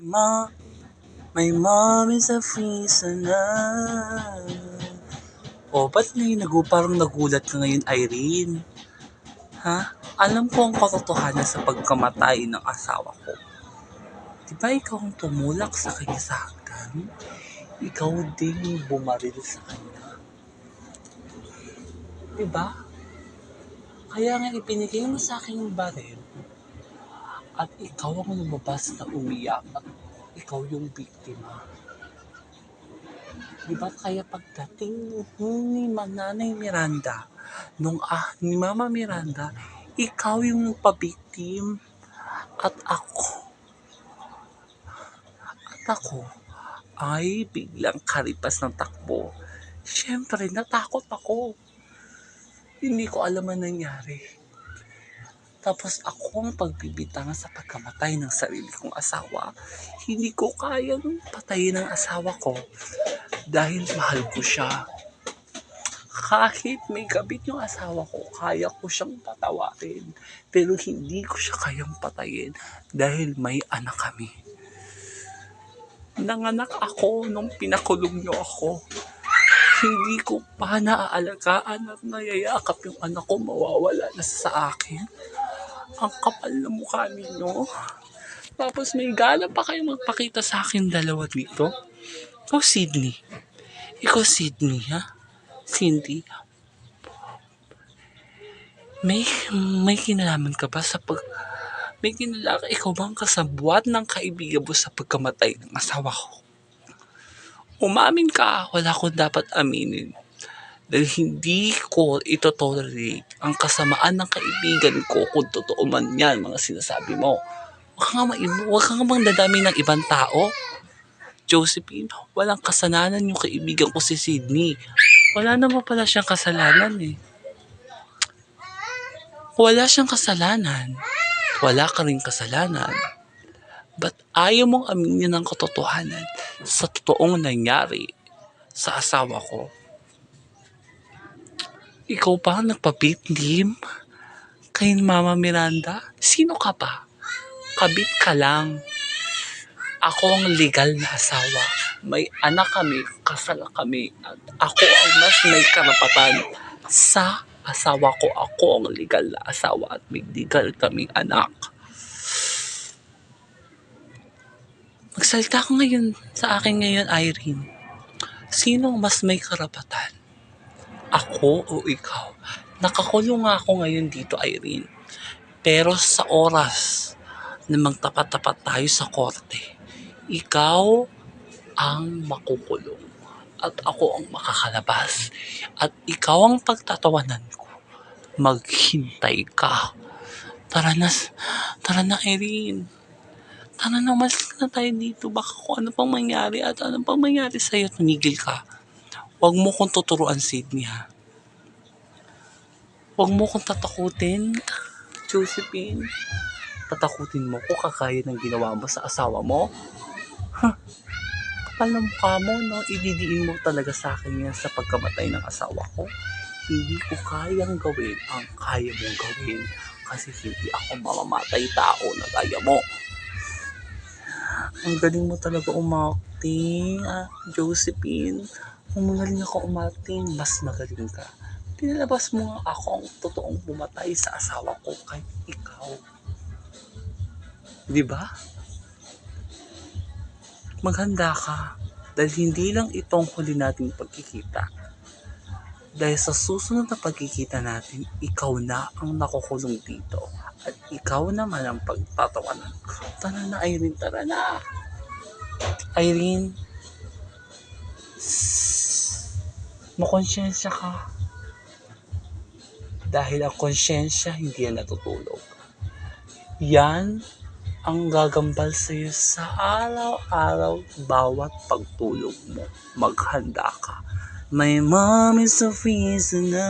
Ma, my mom is a na. O, ba't ngayon nag parang nagulat ka ngayon, Irene? Ha? Alam ko ang katotohanan sa pagkamatay ng asawa ko. Di ba ikaw ang tumulak sa kanya sa hagdan? Ikaw din bumaril sa kanya. Di ba? Kaya nga ipinigay mo sa akin yung baril at ikaw ang lumabas na umiyak at ikaw yung biktima. Di ba kaya pagdating ni Mananay Miranda, nung ah, ni Mama Miranda, ikaw yung nagpabiktim at ako. At ako ay biglang karipas ng takbo. Siyempre, natakot ako. Hindi ko alam ang nangyari. Tapos ako ang pagbibitang sa pagkamatay ng sarili kong asawa. Hindi ko kayang patayin ang asawa ko dahil mahal ko siya. Kahit may kabit yung asawa ko, kaya ko siyang patawarin. Pero hindi ko siya kayang patayin dahil may anak kami. Nanganak ako nung pinakulong niyo ako hindi ko pa naaalagaan at nayayakap yung anak ko mawawala na sa akin. Ang kapal na mukha ninyo. Tapos may gana pa kayo magpakita sa akin dalawa dito. Ikaw, Sydney. Ikaw, Sydney, ha? Cindy. May, may kinalaman ka ba sa pag... May kinalaman, ikaw bang kasabwat ng kaibigan mo sa pagkamatay ng asawa ko? Umamin ka, wala akong dapat aminin. Dahil hindi ko ito tolerate ang kasamaan ng kaibigan ko kung totoo man yan, mga sinasabi mo. Huwag ka nga, ma- bang dadami ng ibang tao. Josephine, walang kasalanan yung kaibigan ko si Sydney. Wala naman pala siyang kasalanan eh. Wala siyang kasalanan. Wala ka rin kasalanan. Ba't ayaw mong aminin ang katotohanan sa totoong nangyari sa asawa ko? Ikaw pa ang nagpabitlim kay Mama Miranda? Sino ka ba? Kabit ka lang. Ako ang legal na asawa. May anak kami, kasal kami, at ako ang mas may karapatan sa asawa ko. Ako ang legal na asawa at may legal kaming anak. Magsalita ka ngayon sa akin ngayon, Irene. Sino mas may karapatan? Ako o ikaw? Nakakulong nga ako ngayon dito, Irene. Pero sa oras na magtapat-tapat tayo sa korte, ikaw ang makukulong at ako ang makakalabas at ikaw ang pagtatawanan ko. Maghintay ka. Tara na, tara na Irene. Tara na, umalis na tayo dito. Baka kung ano pang mangyari at ano pang mangyari sa'yo, tumigil ka. Huwag mo kong tuturuan, Sydney, ha? Huwag mo kong tatakutin, Josephine. Tatakutin mo ko kakaya ng ginawa mo sa asawa mo? Huh? Kapal ng mukha mo, no? Ididiin mo talaga sa akin yan sa pagkamatay ng asawa ko. Hindi ko kayang gawin ang kaya mong gawin kasi hindi ako mamamatay tao na gaya mo. Ang galing mo talaga umakting, ah, Josephine. Kung magaling ako umakting, mas magaling ka. Pinalabas mo nga ako ang totoong pumatay sa asawa ko kahit ikaw. Di ba? Maghanda ka. Dahil hindi lang itong huli nating pagkikita. Dahil sa susunod na pagkikita natin, ikaw na ang nakukulong dito. At ikaw naman ang pagtatawanan. Tara na, Irene. Tara na. Irene. Makonsensya ka. Dahil ang konsyensya hindi yan natutulog. Yan ang gagambal sa iyo sa araw-araw bawat pagtulog mo. Maghanda ka. My mom is a prisoner.